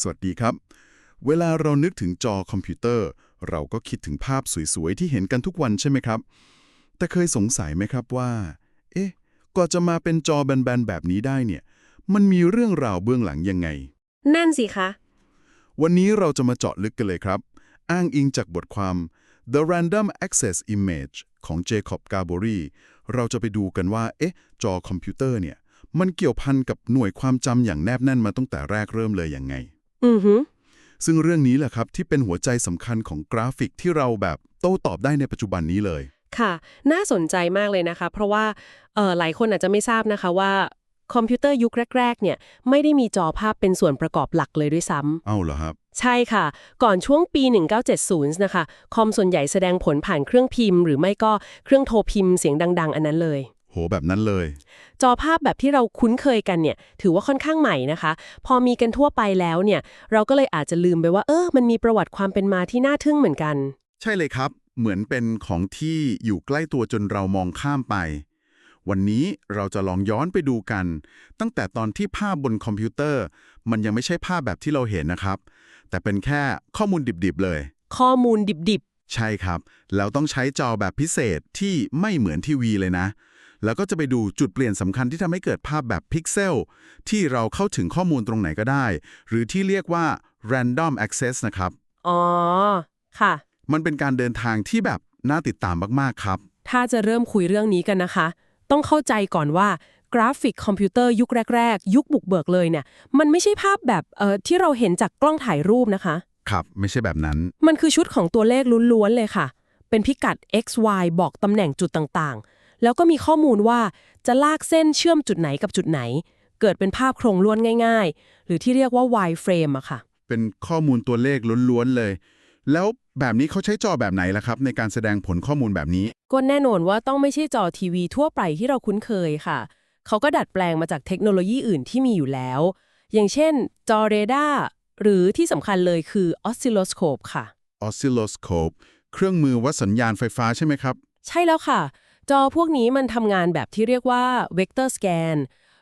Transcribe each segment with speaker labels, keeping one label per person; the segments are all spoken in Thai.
Speaker 1: สวัสดีครับ เวลาเรานึกถึงจอคอมพิวเตอร์ เราก็คิดถึงภาพสวยๆ ที่เห็นกันทุกวันใช่ไหมครับ แต่เคยสงสัยไหมครับว่า เอ๊ะกว่าจะมาเป็นจอแบนๆแบบนี้ได้เนี่ย มันมีเรื่องราวเบื้องหลังยังไง
Speaker 2: นั่นสิคะ
Speaker 1: วันนี้เราจะมาเจาะลึกกันเลยครับ อ้างอิงจากบทความ The Random Access Image ของ Jacob Gabori เราจะไปดูกันว่า เอ๊ะ จอคอมพิวเตอร์เนี่ย มันเกี่ยวพันกับหน่วยความจำอย่างแนบแน่นมาตั้งแต่แรกเริ่มเลยยังไง
Speaker 2: อือหือ
Speaker 1: ซึ่งเรื่องนี้แหละครับที่เป็นหัวใจสำคัญของกราฟิกที่เราแบบโต้ตอบได้ในปัจจุบันนี้เลย
Speaker 2: ค่ะ น่าสนใจมากเลยนะคะ เพราะว่าเออหลายคนอาจจะไม่ทราบนะคะว่าคอมพิวเตอร์ยุคแรก ๆ เนี่ย ไม่ได้มีจอภาพเป็นส่วนประกอบหลักเลยด้วยซ้ำ
Speaker 1: เอาเหรอครับ
Speaker 2: ใช่ค่ะ ก่อนช่วงปี 1970 นะคะ คอมส่วนใหญ่แสดงผลผ่านเครื่องพิมพ์ หรือไม่ก็เครื่องโทรพิมพ์เสียงดัง ๆ อันนั้นเลย
Speaker 1: โหแบบนั้นเลย
Speaker 2: จอภาพแบบที่เราคุ้นเคยกันเนี่ยถือว่าค่อนข้างใหม่นะคะ พอมีกันทั่วไปแล้วเนี่ย เราก็เลยอาจจะลืมไปว่า เออมันมีประวัติความเป็นมาที่น่าทึ่งเหมือนกัน
Speaker 1: ใช่เลยครับ เหมือนเป็นของที่อยู่ใกล้ตัวจนเรามองข้ามไป วันนี้เราจะลองย้อนไปดูกัน ตั้งแต่ตอนที่ภาพบนคอมพิวเตอร์ มันยังไม่ใช่ภาพแบบที่เราเห็นนะครับ แต่เป็นแค่ข้อมูลดิบๆเลย
Speaker 2: ข้อมูลดิบ
Speaker 1: ใช่ครับแล้วต้องใช้จอแบบพิเศษที่ไม่เหมือนทีวีเลยนะ แล้วก็จะไปดูจุดเปลี่ยนสำคัญที่ทำให้เกิดภาพแบบพิกเซลที่เราเข้าถึงข้อมูลตรงไหนก็ได้ หรือที่เรียกว่า random access นะครับ
Speaker 2: ๆอ๋อ ค่ะ
Speaker 1: มันเป็นการเดินทางที่แบบน่าติดตามมาก ๆ ครับ
Speaker 2: ถ้าจะเริ่มคุยเรื่องนี้กันนะคะ ต้องเข้าใจก่อนว่ากราฟิกคอมพิวเตอร์ยุคแรก ๆ ยุคบุกเบิกเลยเนี่ย มันไม่ใช่ภาพแบบเอ่อที่เราเห็นจากกล้องถ่ายรูปนะคะ
Speaker 1: ครับ ไม่ใช่แบบนั้น
Speaker 2: มันคือชุดของตัวเลขล้วนๆเลยค่ะ เป็นพิกัด x y บอกตำแหน่งจุดต่างๆ แล้วก็มีข้อมูลว่าจะลากเส้นเชื่อมจุดไหนกับจุดไหน เกิดเป็นภาพโครงล้วนง่าย ๆ หรือที่เรียกว่า y frame อะค่ะ
Speaker 1: เป็นข้อมูลตัวเลขล้วนๆเลย แล้วแบบนี้เขาใช้จอแบบไหนล่ะครับ ในการแสดงผลข้อมูลแบบนี้
Speaker 2: ก็แน่นอนว่าต้องไม่ใช่จอทีวีทั่วไปที่เราคุ้นเคยค่ะ เขาก็ดัดแปลงมาจากเทคโนโลยีอื่นที่มีอยู่แล้ว อย่างเช่น จอเรดาร์หรือที่สำคัญเลยคือออสซิลโลสโคปค่ะ
Speaker 1: oscilloscope เครื่องมือวัดสัญญาณไฟฟ้าใช่ไหมครับ
Speaker 2: ใช่แล้วค่ะ จอพวกนี้มันทำงานแบบที่เรียกว่า vector scan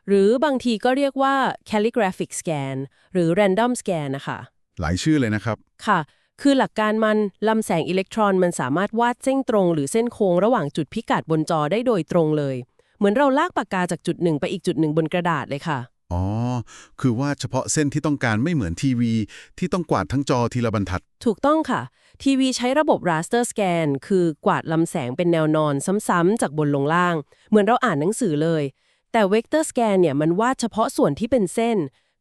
Speaker 2: หรือบางทีก็เรียกว่า calligraphic scan หรือ random scan นะคะ
Speaker 1: หลายชื่อเลยนะครับ
Speaker 2: ค่ะ คือหลักการมันลำแสงอิเล็กตรอนมันสามารถวาดเส้นตรง หรือเส้นโค้งระหว่างจุดพิกัดบนจอได้โดยตรงเลย เหมือนเราลากปากกาจากจุดหนึ่งไปอีกจุดหนึ่งบนกระดาษเลยค่ะ
Speaker 1: อ๋อ คือว่าเฉพาะเส้นที่ต้องการไม่เหมือนทีวี ที่ต้องกวาดทั้งจอทีละบรรทัด
Speaker 2: ถูกต้องค่ะ ทีวีใช้ระบบ raster scan คือกวาดลำแสงเป็นแนวนอนซ้ำๆจากบนลงล่าง เหมือนเราอ่านหนังสือเลย แต่ vector scan เนี่ยมันวาดเฉพาะส่วนที่เป็นเส้น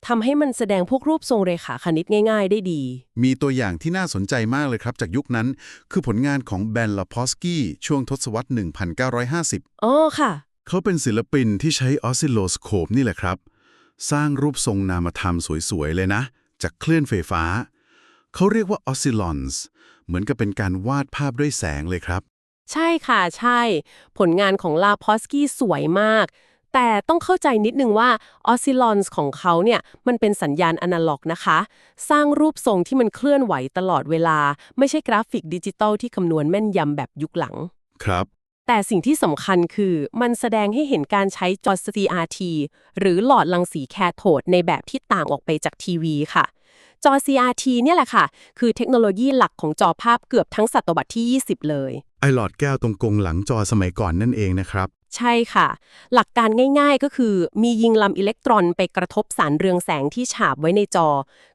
Speaker 2: ทำให้มันแสดงพวกรูปทรงเรขาคณิตง่ายๆ ได้ดี
Speaker 1: มีตัวอย่างที่น่าสนใจมากเลยครับ จากยุคนั้น คือผลงานของแบนลาพอสกี้ช่วงทศวรรษ 1950
Speaker 2: อ๋อค่ะ
Speaker 1: เขาเป็นศิลปินที่ใช้ออสซิลโลสโคปนี่แหละครับ สร้างรูปทรงนามธรรมสวยๆ เลยนะ จากคลื่นไฟฟ้า เขาเรียกว่าออสซิลอนส์เหมือนกับเป็นการวาดภาพด้วยแสงเลยครับ
Speaker 2: ใช่ค่ะใช่ ผลงานของลาพอสกี้สวยมาก แต่ต้องเข้าใจนิดนึงว่าออสซิลอนส์ของเขาเนี่ยมันเป็นสัญญาณอนาล็อกนะคะ สร้างรูปทรงที่มันเคลื่อนไหวตลอดเวลา ไม่ใช่กราฟิกดิจิตอลที่คำนวณแม่นยำแบบยุคหลัง
Speaker 1: ครับ
Speaker 2: แต่สิ่งที่สำคัญคือมันแสดงให้เห็นการใช้จอ CRT หรือหลอดรังสีแคโทดในแบบที่ต่างออกไปจากทีวีค่ะ จอ CRT เนี่ยแหละค่ะ คือเทคโนโลยีหลักของจอภาพเกือบทั้งศตวรรษที่ 20 เลย
Speaker 1: ไอหลอดแก้วตรงกงหลังจอสมัยก่อนนั่นเองนะครับ
Speaker 2: ใช่ค่ะ หลักการง่ายๆก็คือ มียิงลำอิเล็กตรอนไปกระทบสารเรืองแสงที่ฉาบไว้ในจอ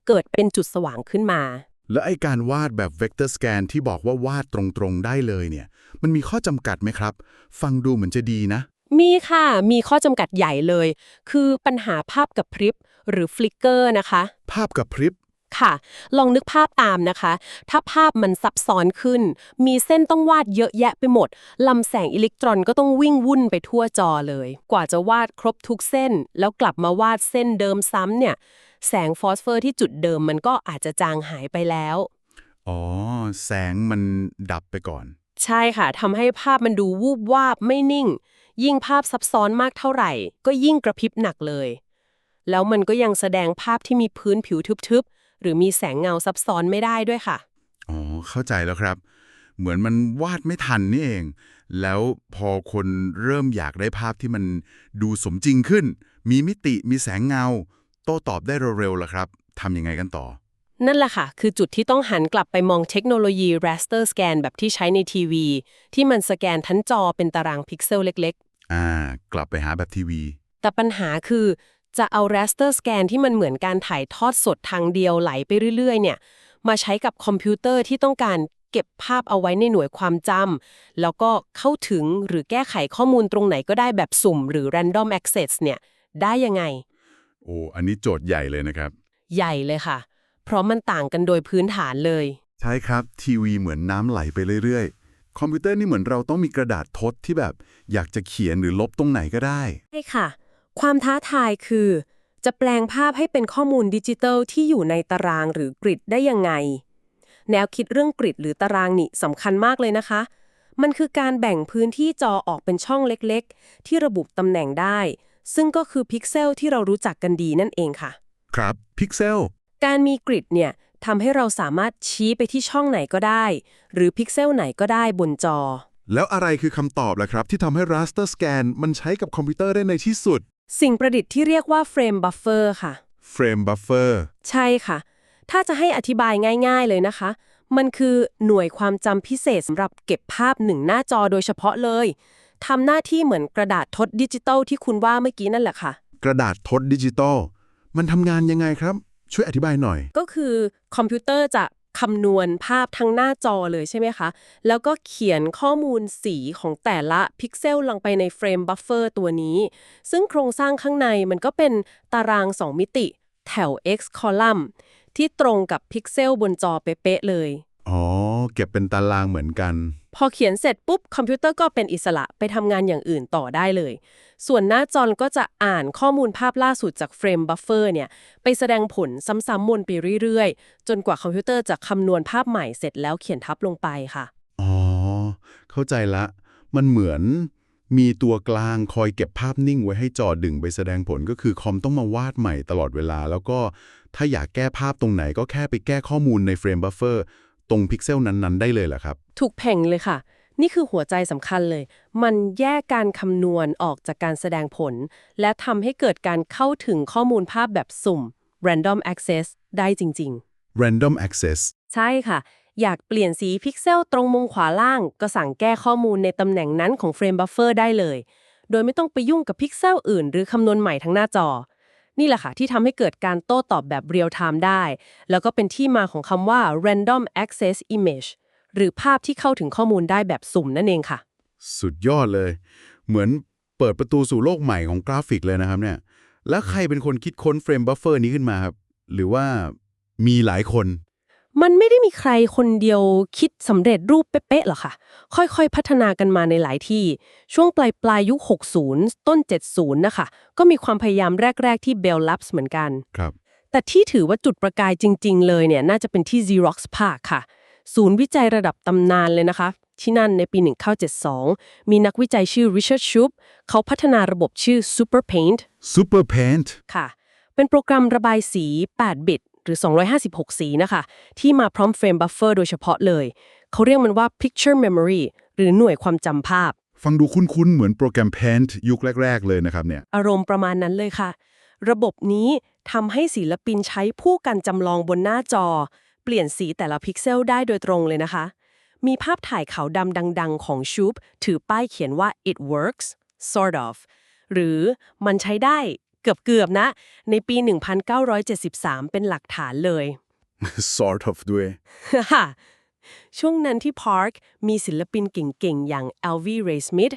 Speaker 2: เกิดเป็นจุดสว่างขึ้นมา
Speaker 1: และไอการวาดแบบเวกเตอร์สแกนที่บอกว่าวาดตรงๆได้เลยเนี่ย มันมีข้อจำกัดไหมครับ ฟังดูเหมือนจะดีนะ
Speaker 2: มีค่ะ มีข้อจำกัดใหญ่เลย คือปัญหาภาพกับพริบ หรือฟลิกเกอร์นะคะ
Speaker 1: ภาพกับพริบ
Speaker 2: ค่ะ ลองนึกภาพตามนะคะ ถ้าภาพมันซับซ้อนขึ้น มีเส้นต้องวาดเยอะแยะไปหมด ลำแสงอิเล็กตรอนก็ต้องวิ่งวุ่นไปทั่วจอเลย กว่าจะวาดครบทุกเส้น แล้วกลับมาวาดเส้นเดิมซ้ำเนี่ย แสงฟอสเฟอร์ที่จุดเดิมมันก็อาจจะจางหายไปแล้ว
Speaker 1: อ๋อ แสงมันดับไปก่อน
Speaker 2: ใช่ค่ะทำให้ภาพมันดูวูบวาบไม่นิ่ง ยิ่งภาพซับซ้อนมากเท่าไหร่ ก็ยิ่งกระพริบหนักเลย แล้วมันก็ยังแสดงภาพที่มีพื้นผิวทึบๆ หรือมีแสงเงาซับซ้อนไม่ได้ด้วยค่ะ
Speaker 1: อ๋อ เข้าใจแล้วครับ เหมือนมันวาดไม่ทันนี่เอง แล้วพอคนเริ่มอยากได้ภาพที่มันดูสมจริงขึ้น มีมิติมีแสงเงา โต้ตอบได้เร็วๆล่ะครับทำยังไงกันต่อ
Speaker 2: นั่นแหละค่ะ คือจุดที่ต้องหันกลับไปมองเทคโนโลยี raster scan แบบที่ใช้ในทีวี ที่มันสแกนทั้งจอเป็นตารางพิกเซลเล็ก
Speaker 1: อ่ากลับไปหาแบบทีวี
Speaker 2: ๆ แต่ปัญหาคือจะเอา raster scan ที่มันเหมือนการถ่ายทอดสดทางเดียวไหลไปเรื่อย ๆ เนี่ย มาใช้กับคอมพิวเตอร์ที่ต้องการเก็บภาพเอาไว้ในหน่วยความจำแล้วก็เข้าถึงหรือแก้ไขข้อมูลตรงไหนก็ได้แบบสุ่ม หรือ random access เนี่ย ได้ยังไง
Speaker 1: โอ้อันนี้โจทย์ใหญ่เลยนะครับ
Speaker 2: ใหญ่เลยค่ะ เพราะมันต่างกันโดยพื้นฐานเลย
Speaker 1: ใช่ครับ ทีวีเหมือนน้ำไหลไปเรื่อยๆ คอมพิวเตอร์นี่เหมือนเราต้องมีกระดาษทดที่แบบ อยากจะเขียนหรือลบตรงไหนก็ได้
Speaker 2: ใช่ค่ะ ความท้าทายคือ จะแปลงภาพให้เป็นข้อมูลดิจิทัลที่อยู่ในตารางหรือกริดได้ยังไง แนวคิดเรื่องกริดหรือตารางนี่สำคัญมากเลยนะคะ มันคือการแบ่งพื้นที่จอออกเป็นช่องเล็กๆ ที่ระบุตำแหน่งได้ ซึ่งก็คือพิกเซลที่เรารู้จักกันดีนั่นเองค่ะ
Speaker 1: ครับพิกเซล
Speaker 2: การมีกริดเนี่ยทำให้เราสามารถชี้ไปที่ช่องไหนก็ได้ หรือพิกเซลไหนก็ได้บนจอ
Speaker 1: แล้วอะไรคือคำตอบล่ะครับ ที่ทำให้ raster scan มันใช้กับคอมพิวเตอร์ได้ในที่สุด
Speaker 2: สิ่งประดิษฐ์ที่เรียกว่าเฟรมบัฟเฟอร์ค่ะ
Speaker 1: frame buffer
Speaker 2: ใช่ค่ะ ถ้าจะให้อธิบายง่าย ๆเลยนะคะ มันคือหน่วยความจำพิเศษสำหรับเก็บภาพหนึ่งหน้าจอโดยเฉพาะเลย ทำหน้าที่เหมือนกระดาษทดดิจิตอลที่คุณว่าเมื่อกี้นั่นแหละค่ะ
Speaker 1: กระดาษทดดิจิตอลมันทำงานยังไงครับ ช่วยอธิบายหน่อย
Speaker 2: ก็คือคอมพิวเตอร์จะคำนวณภาพทั้งหน้าจอเลยใช่ไหมคะ แล้วก็เขียนข้อมูลสีของแต่ละพิกเซลลงไปในเฟรมบัฟเฟอร์ตัวนี้ ซึ่งโครงสร้างข้างในมันก็เป็นตาราง 2 มิติ แถว x column ที่ตรงกับพิกเซลบนจอเป๊ะๆเลย
Speaker 1: อ๋อ เก็บเป็นตารางเหมือนกัน
Speaker 2: พอเขียนเสร็จปุ๊บ คอมพิวเตอร์ก็เป็นอิสระไปทำงานอย่างอื่นต่อได้เลย ส่วนหน้าจอก็จะอ่านข้อมูลภาพล่าสุดจากเฟรมบัฟเฟอร์เนี่ย ไปแสดงผลซ้ำๆวนไปเรื่อยๆ จนกว่าคอมพิวเตอร์จะคำนวณภาพใหม่เสร็จแล้วเขียนทับลงไปค่ะ
Speaker 1: อ๋อ เข้าใจละ มันเหมือนมีตัวกลางคอยเก็บภาพนิ่งไว้ให้จอดึงไปแสดงผลก็คือคอมต้องมาวาดใหม่ตลอดเวลา แล้วก็ถ้าอยากแก้ภาพตรงไหนก็แค่ไปแก้ข้อมูลในเฟรมบัฟเฟอร์ ตรงพิกเซลนั้นๆ ได้เลยเหรอครับ
Speaker 2: ถูกเพ่งเลยค่ะ นี่คือหัวใจสำคัญเลย มันแยกการคำนวณออกจากการแสดงผล และทำให้เกิดการเข้าถึงข้อมูลภาพแบบสุ่ม random access ได้จริง ๆ
Speaker 1: random access
Speaker 2: ใช่ค่ะ อยากเปลี่ยนสีพิกเซลตรงมุมขวาล่าง ก็สั่งแก้ข้อมูลในตำแหน่งนั้นของเฟรมบัฟเฟอร์ได้เลย โดยไม่ต้องไปยุ่งกับพิกเซลอื่น หรือคำนวณใหม่ทั้งหน้าจอ นี่แหละค่ะ ที่ทำให้เกิดการโต้ตอบแบบเรียลไทม์ได้ แล้วก็เป็นที่มาของคำว่า random access image หรือภาพที่เข้าถึงข้อมูลได้แบบสุ่มนั่นเองค่ะ
Speaker 1: สุดยอดเลย เหมือนเปิดประตูสู่โลกใหม่ของกราฟิกเลยนะครับเนี่ย แล้วใครเป็นคนคิดค้นเฟรมบัฟเฟอร์นี้ขึ้นมาครับ หรือว่ามีหลายคน
Speaker 2: มันไม่ได้มีใครคนเดียวคิดสำเร็จรูปเป๊ะๆหรอกค่ะ ค่อยๆ พัฒนากันมาในหลายที่ ช่วงปลายปลายยุค 60 ต้น 70 นะคะ ก็มีความพยายามแรก ๆ ที่ Bell Labs เหมือนกัน
Speaker 1: ครับ
Speaker 2: แต่ที่ถือว่าจุดประกายจริง ๆ เลยเนี่ย น่าจะเป็นที่ Xerox Park ค่ะ ศูนย์วิจัยระดับตำนานเลยนะคะ ที่นั่นในปี 1972 มีนักวิจัยชื่อ Richard Shoup เขาพัฒนาระบบชื่อ Super Paint
Speaker 1: Super Paint
Speaker 2: ค่ะ เป็นโปรแกรมระบายสี 8 บิต หรือ 256 สีนะคะ ที่มาพร้อมเฟรมบัฟเฟอร์โดยเฉพาะเลย เขาเรียกมันว่า Picture Memory หรือหน่วยความจำภาพ
Speaker 1: ฟังดูคุ้นๆ เหมือนโปรแกรม Paint ยุคแรก ๆ เลยนะครับเนี่ย
Speaker 2: อารมณ์ประมาณนั้นเลยค่ะ ระบบนี้ทำให้ศิลปินใช้ผู้กันจำลองบนหน้าจอ เปลี่ยนสีแต่ละพิกเซลได้โดยตรงเลยนะคะ มีภาพถ่ายขาวดำดัง ๆ ของชูปถือป้ายเขียนว่า it works sort of หรือมันใช้ได้ เกือบๆนะ ในปี 1973 เป็นหลักฐานเลย
Speaker 1: sort of ด้วย
Speaker 2: ค่ะช่วงนั้นที่ Park มีศิลปินเก่งๆ อย่าง Alvy Ray Smith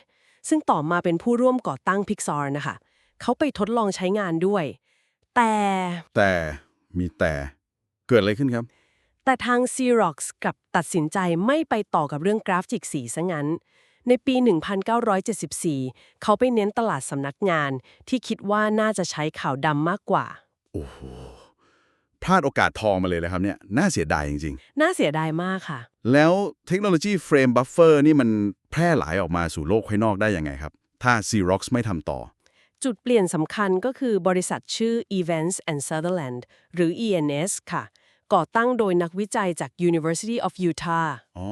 Speaker 2: ซึ่งต่อมาเป็นผู้ร่วมก่อตั้ง Pixar นะคะ เขาไปทดลองใช้งานด้วย แต่
Speaker 1: แต่มีแต่เกิดอะไรขึ้นครับ
Speaker 2: แต่ทาง Xerox กลับตัดสินใจไม่ไปต่อกับเรื่องกราฟิกสีซะงั้น ในปี 1974 เขาไปเน้นตลาดสำนักงานที่คิดว่าน่าจะใช้ขาวดำมากกว่า
Speaker 1: พลาดโอกาสทองมาเลยนะครับเนี่ย น่าเสียดายจริง
Speaker 2: น่าเสียดายมากค่ะ
Speaker 1: ๆ แล้วเทคโนโลยีเฟรมบัฟเฟอร์นี่มันแพร่หลายออกมาสู่โลกภายนอกได้ยังไงครับ ถ้า Xerox ไม่ทำต่อ
Speaker 2: จุดเปลี่ยนสำคัญก็คือบริษัทชื่อ Events and Sutherland หรือ ENS ค่ะ ก่อตั้งโดยนักวิจัยจาก University of Utah
Speaker 1: อ๋อ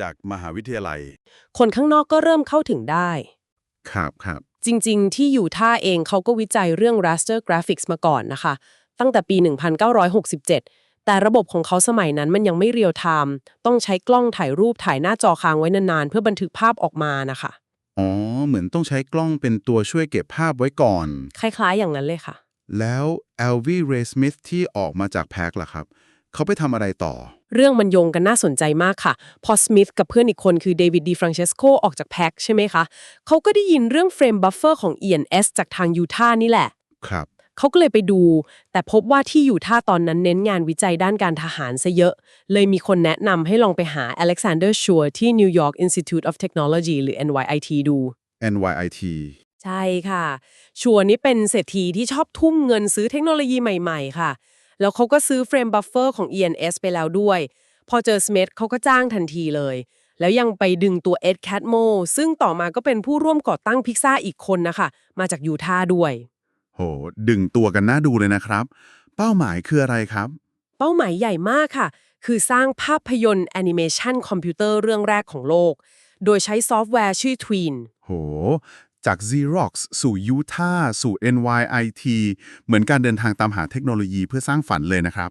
Speaker 1: จากมหาวิทยาลัย
Speaker 2: คนข้างนอกก็เริ่มเข้าถึงได้
Speaker 1: ครับครับ
Speaker 2: จริง ๆ ที่ยูท่าเองเขาก็วิจัยเรื่อง raster graphics มาก่อนนะคะ ตั้งแต่ปี 1967 แต่ระบบของเขาสมัยนั้นมันยังไม่เรียลไทม์ต้องใช้กล้องถ่ายรูปถ่ายหน้าจอค้างไว้นานๆ เพื่อบันทึกภาพออกมานะคะ
Speaker 1: อ๋อ เหมือนต้องใช้กล้องเป็นตัวช่วยเก็บภาพไว้ก่อน
Speaker 2: คล้ายๆ อย่างนั้นเลยค่ะ
Speaker 1: แล้ว Elvie Ray Smith ที่ออกมาจากแพ็คล่ะครับ เขาไปทำอะไรต่อ
Speaker 2: เรื่องมันโยงกันน่าสนใจมากค่ะ พอสมิธกับเพื่อนอีกคนคือเดวิดดีฟรังเชสโกออกจากแพ็คใช่ไหมคะเขาก็ได้ยินเรื่องเฟรมบัฟเฟอร์ของ ENS จากทางยูทาห์นี่แหละ
Speaker 1: ครับ
Speaker 2: เขาก็เลยไปดู แต่พบว่าที่ยูทาห์ตอนนั้นเน้นงานวิจัยด้านการทหารซะเยอะ เลยมีคนแนะนำให้ลองไปหา Alexander Shore ที่ New York Institute of Technology หรือ NYIT ดู
Speaker 1: NYIT
Speaker 2: ใช่ค่ะ ชัวร์นี้เป็นเศรษฐีที่ชอบทุ่มเงินซื้อเทคโนโลยีใหม่ ๆ ค่ะ แล้วเขาก็ซื้อเฟรมบัฟเฟอร์ของ ENS ไปแล้วด้วย พอเจอสมิธเขาก็จ้างทันทีเลย แล้วยังไปดึงตัวเอ็ดแคทโมซึ่งต่อมาก็เป็นผู้ร่วมก่อตั้งพิกซ่าอีกคนนะคะ มาจากยูทาห์ด้วย
Speaker 1: โห ดึงตัวกันน่าดูเลยนะครับ เป้าหมายคืออะไรครับ
Speaker 2: เป้าหมายใหญ่มากค่ะ คือสร้างภาพยนตร์แอนิเมชันคอมพิวเตอร์เรื่องแรกของโลก โดยใช้ซอฟต์แวร์ชื่อ Tween
Speaker 1: โห จาก Xerox สู่ Utah สู่ NYIT เหมือนการเดินทางตามหาเทคโนโลยีเพื่อสร้างฝันเลยนะครับ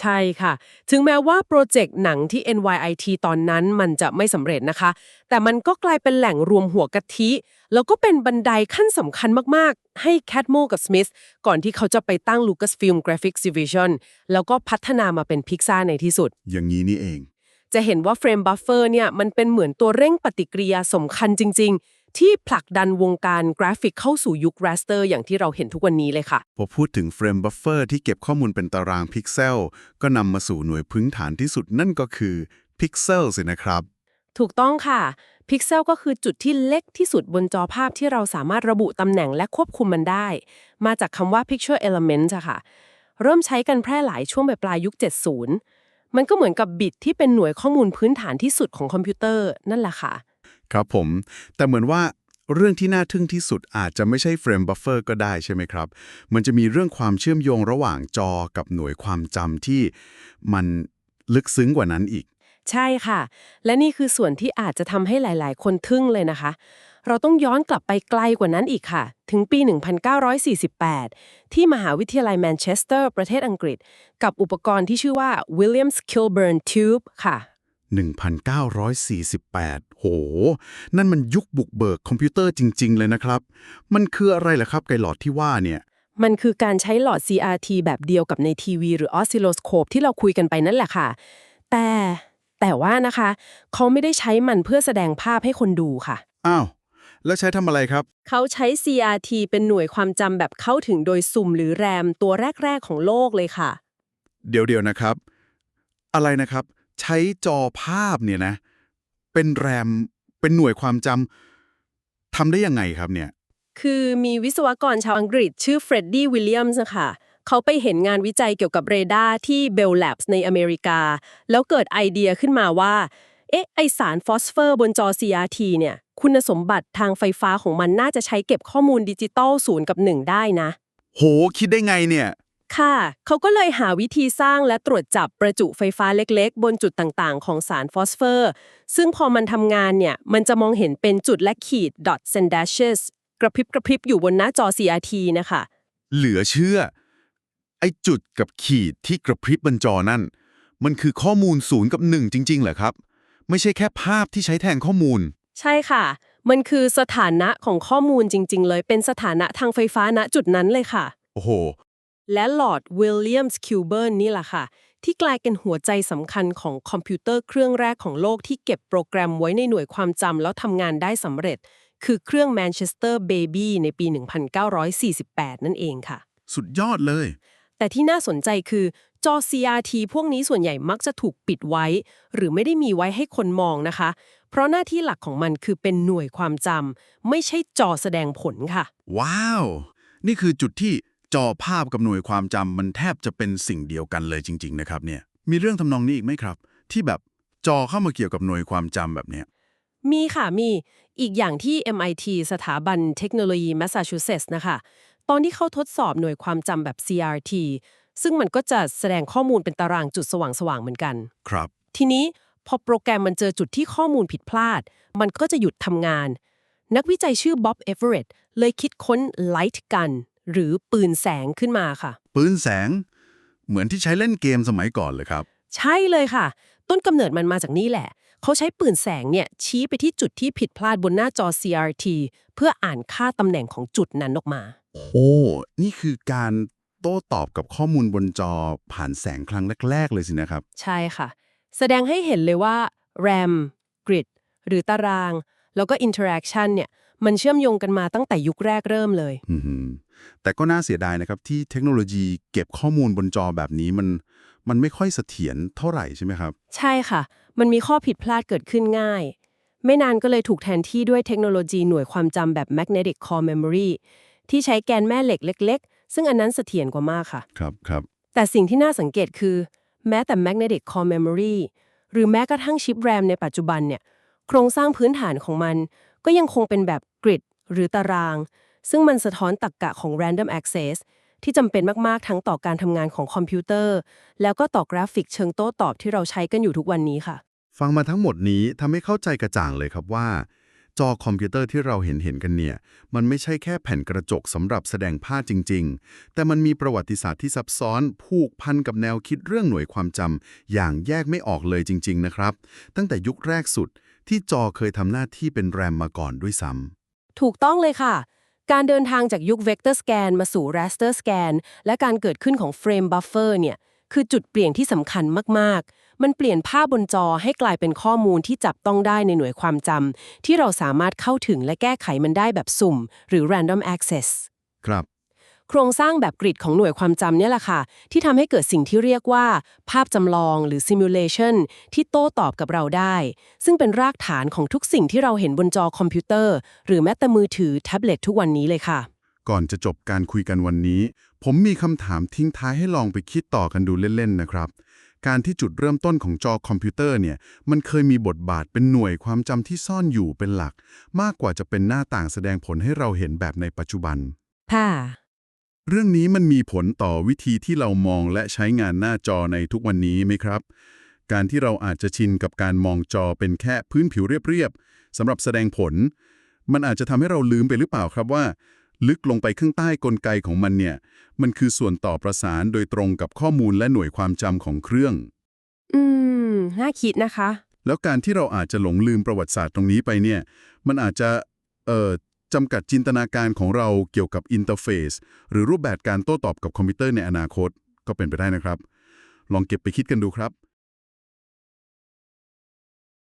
Speaker 2: ใช่ค่ะ ถึงแม้ว่าโปรเจกต์หนังที่ NYIT ตอนนั้นมันจะไม่สำเร็จนะคะ แต่มันก็กลายเป็นแหล่งรวมหัวกะทิ แล้วก็เป็นบันไดขั้นสำคัญมาก ๆ ให้แคทโมกับสมิธก่อนที่เขาจะไปตั้ง Lucasfilm Graphics Division แล้วก็พัฒนามาเป็น Pixar ในที่สุด
Speaker 1: อย่างนี้นี่เอง
Speaker 2: จะเห็นว่าเฟรมบัฟเฟอร์เนี่ยมันเป็นเหมือนตัวเร่งปฏิกิริยาสำคัญจริง ๆ ที่ผลักดันวงการกราฟิกเข้าสู่ยุค raster อย่างที่เราเห็นทุกวันนี้เลยค่ะ
Speaker 1: พอพูดถึงเฟรมบัฟเฟอร์ที่เก็บข้อมูลเป็นตารางพิกเซล ก็นำมาสู่หน่วยพื้นฐานที่สุดนั่นก็คือพิกเซลสินะครับ
Speaker 2: ถูกต้องค่ะพิกเซลก็คือจุดที่เล็กที่สุดบนจอภาพที่เราสามารถระบุตำแหน่งและควบคุมมันได้ มาจากคำว่า picture element อะค่ะ เริ่มใช้กันแพร่หลายช่วงปลายยุค 70 มันก็เหมือนกับบิตที่เป็นหน่วยข้อมูลพื้นฐานที่สุดของคอมพิวเตอร์นั่นแหละค่ะ
Speaker 1: ครับผม แต่เหมือนว่าเรื่องที่น่าทึ่งที่สุดอาจจะไม่ใช่เฟรมบัฟเฟอร์ก็ได้ใช่ไหมครับ มันจะมีเรื่องความเชื่อมโยงระหว่างจอกับหน่วยความจำที่มันลึกซึ้งกว่านั้นอีก
Speaker 2: ใช่ค่ะ และนี่คือส่วนที่อาจจะทำให้หลาย ๆ คนทึ่งเลยนะคะ เราต้องย้อนกลับไปไกลกว่านั้นอีกค่ะ ถึงปี 1948 ที่มหาวิทยาลัยแมนเชสเตอร์ประเทศอังกฤษ กับอุปกรณ์ที่ชื่อว่า Williams Kilburn Tube ค่ะ
Speaker 1: 1948 โห นั่นมันยุคบุกเบิกคอมพิวเตอร์จริง ๆ เลยนะครับ มันคืออะไรล่ะครับไกหลอดที่ว่าเนี่ย
Speaker 2: มันคือการใช้หลอด CRT แบบเดียวกับในทีวีหรือ oscilloscope ที่เราคุยกันไปนั่นแหละค่ะ แต่แต่ว่านะคะ เขาไม่ได้ใช้มันเพื่อแสดงภาพให้คนดูค่ะ
Speaker 1: อ้าว แล้วใช้ทำอะไรครับ
Speaker 2: เขาใช้ CRT เป็นหน่วยความจำแบบเข้าถึงโดยสุ่มหรือแรมตัวแรก ๆ ของโลกเลยค่ะ
Speaker 1: เดี๋ยวเดี๋ยวนะครับ อะไรนะครับ ใช้จอภาพเนี่ยนะ เป็นแรม เป็นหน่วยความจำทำได้ยังไงครับเนี่ย
Speaker 2: คือมีวิศวกรชาวอังกฤษชื่อเฟรดดี้วิลเลียมส์นะคะเขาไปเห็นงานวิจัยเกี่ยวกับเรดาร์ที่ Bell Labs ในอเมริกา แล้วเกิดไอเดียขึ้นมาว่า เอ๊ะ ไอสารฟอสเฟอร์บนจอ CRT เนี่ย คุณสมบัติทางไฟฟ้าของมันน่าจะใช้เก็บข้อมูลดิจิตอลศูนย์กับหนึ่งได้นะ
Speaker 1: โห คิดได้ไงเนี่ย
Speaker 2: ค่ะ เขาก็เลยหาวิธีสร้างและตรวจจับประจุไฟฟ้าเล็กๆ บนจุดต่างๆ ของสารฟอสเฟอร์ ซึ่งพอมันทำงานเนี่ย มันจะมองเห็นเป็นจุดและขีด dots and dashes กระพริบกระพริบอยู่บนหน้าจอ CRT นะคะ
Speaker 1: เหลือเชื่อ ไอจุดกับขีดที่กระพริบบนจอนั่น มันคือข้อมูลศูนย์กับหนึ่งจริงๆเหรอครับ ไม่ใช่แค่ภาพที่ใช้แทนข้อมูล
Speaker 2: ใช่ค่ะ มันคือสถานะของข้อมูลจริง ๆ เลย เป็นสถานะทางไฟฟ้าณจุดนั้นเลยค่ะ
Speaker 1: โอ้โห
Speaker 2: และหลอดวิลเลียมส์คิวเบิร์นนี่แหละค่ะ ที่กลายเป็นหัวใจสำคัญของคอมพิวเตอร์เครื่องแรกของโลกที่เก็บโปรแกรมไว้ในหน่วยความจำแล้วทำงานได้สำเร็จ คือเครื่อง Manchester Baby ในปี 1948 นั่นเองค่ะ
Speaker 1: สุดยอดเลย
Speaker 2: แต่ที่น่าสนใจคือจอ CRT พวกนี้ส่วนใหญ่มักจะถูกปิดไว้ หรือไม่ได้มีไว้ให้คนมองนะคะ เพราะหน้าที่หลักของมันคือเป็นหน่วยความจำไม่ใช่จอแสดงผลค่ะ
Speaker 1: ว้าว นี่คือจุดที่ จอภาพกับหน่วยความจำมันแทบจะเป็นสิ่งเดียวกันเลยจริง ๆ นะครับเนี่ยมีเรื่องทำนองนี้อีกไหมครับ ที่แบบจอเข้ามาเกี่ยวกับหน่วยความจำแบบเนี้ย
Speaker 2: มีค่ะมีอีกอย่างที่ MIT สถาบันเทคโนโลยีแมสซาชูเซตส์นะคะ ตอนที่เขาทดสอบหน่วยความจำแบบ CRT ซึ่งมันก็จะแสดงข้อมูลเป็นตารางจุดสว่างๆเหมือนกัน
Speaker 1: ครับ
Speaker 2: ทีนี้พอโปรแกรมมันเจอจุดที่ข้อมูลผิดพลาด มันก็จะหยุดทำงาน นักวิจัยชื่อบ๊อบเอเวอเรตเลยคิดค้น Light Gun หรือปืนแสงขึ้นมาค่ะ
Speaker 1: ปปืนแสง เหมือนที่ใช้เล่นเกมสมัยก่อนเลยครับ
Speaker 2: ใช่เลยค่ะ ต้นกำเนิดมันมาจากนี่แหละ เขาใช้ปืนแสงเนี่ยชี้ไปที่จุดที่ผิดพลาดบนหน้าจอ CRT เพื่ออ่านค่าตำแหน่งของจุดนั้นออกมา
Speaker 1: โอ้ นี่คือการโต้ตอบกับข้อมูลบนจอผ่านแสงครั้งแรก ๆ เลยสินะครับ
Speaker 2: ใช่ค่ะ แสดงให้เห็นเลยว่า RAM Grid หรือตาราง แล้วก็ Interaction เนี่ยมันเชื่อมโยงกันมาตั้งแต่ยุคแรกเริ่มเลย
Speaker 1: อือหือ แต่ก็น่าเสียดายนะครับที่เทคโนโลยีเก็บข้อมูลบนจอแบบนี้มันมันไม่ค่อยเสถียรเท่าไหร่ใช่ไหมครับ
Speaker 2: ใช่ค่ะ มันมีข้อผิดพลาดเกิดขึ้นง่าย ไม่นานก็เลยถูกแทนที่ด้วยเทคโนโลยีหน่วยความจำแบบ Magnetic Core Memory ที่ใช้แกนแม่เหล็กเล็ก ๆ ซึ่งอันนั้นเสถียรกว่ามากค่ะ
Speaker 1: ครับครับ
Speaker 2: แต่สิ่งที่น่าสังเกตคือ แม้แต่ Magnetic Core Memory หรือแม้กระทั่งชิป RAM ในปัจจุบันเนี่ย โครงสร้างพื้นฐานของมัน ก็ยังคงเป็นแบบกริดหรือตาราง ซึ่งมันสะท้อนตรรกกะของ Random Access ที่จำเป็นมากๆ ทั้งต่อการทำงานของคอมพิวเตอร์ แล้วก็ต่อกราฟิกเชิงโต้ตอบที่เราใช้กันอยู่ทุกวันนี้ค่ะ
Speaker 1: ฟังมาทั้งหมดนี้ทำให้เข้าใจกระจ่างเลยครับว่า จอคอมพิวเตอร์ที่เราเห็นเห็นกันเนี่ย มันไม่ใช่แค่แผ่นกระจกสำหรับแสดงภาพจริง ๆ แต่มันมีประวัติศาสตร์ที่ซับซ้อนผูกพันกับแนวคิดเรื่องหน่วยความจำอย่างแยกไม่ออกเลยจริง ๆ นะครับ ตั้งแต่ยุคแรกสุดที่จอเคยทำหน้าที่เป็นแรมมาก่อนด้วยซ้ำ
Speaker 2: ถูกต้องเลยค่ะ การเดินทางจากยุคเวกเตอร์สแกนมาสู่ Raster Scan และการเกิดขึ้นของเฟรมบัฟเฟอร์เนี่ยคือจุดเปลี่ยนที่สำคัญมาก ๆ มันเปลี่ยนภาพบนจอให้กลายเป็นข้อมูลที่จับต้องได้ในหน่วยความจำที่เราสามารถเข้าถึงและแก้ไขมันได้แบบสุ่ม หรือ Random Access
Speaker 1: ครับ
Speaker 2: โครงสร้างแบบกริดของหน่วยความจำเนี่ยแหละค่ะ ที่ทำให้เกิดสิ่งที่เรียกว่า ภาพจำลองหรือ simulation ที่โต้ตอบกับเราได้ ซึ่งเป็นรากฐานของทุกสิ่งที่เราเห็นบนจอคอมพิวเตอร์ หรือแม้แต่มือถือแท็บเล็ตทุกวันนี้เลยค่ะ
Speaker 1: ก่อนจะจบการคุยกันวันนี้ ผมมีคำถามทิ้งท้ายให้ลองไปคิดต่อกันดูเล่นๆนะครับการที่จุดเริ่มต้นของจอคอมพิวเตอร์เนี่ย มันเคยมีบทบาทเป็นหน่วยความจำที่ซ่อนอยู่เป็นหลัก มากกว่าจะเป็นหน้าต่างแสดงผลให้เราเห็นแบบในปัจจุบัน
Speaker 2: ค่ะ
Speaker 1: เรื่องนี้มันมีผลต่อวิธีที่เรามองและใช้งานหน้าจอในทุกวันนี้ไหมครับ การที่เราอาจจะชินกับการมองจอเป็นแค่พื้นผิวเรียบๆสำหรับแสดงผล มันอาจจะทำให้เราลืมไปหรือเปล่าครับว่า ลึกลงไปข้างใต้กลไกของมันเนี่ย มันคือส่วนต่อประสานโดยตรงกับข้อมูลและหน่วยความจำของเครื่อง
Speaker 2: อืม น่าคิดนะคะ
Speaker 1: แล้วการที่เราอาจจะหลงลืมประวัติศาสตร์ตรงนี้ไปเนี่ย มันอาจจะ เอ่อ จำกัดจินตนาการของเราเกี่ยวกับอินเทอร์เฟซหรือรูปแบบการโต้ตอบกับคอมพิวเตอร์ในอนาคต ก็เป็นไปได้นะครับ ลองเก็บไปคิดกันดูครับ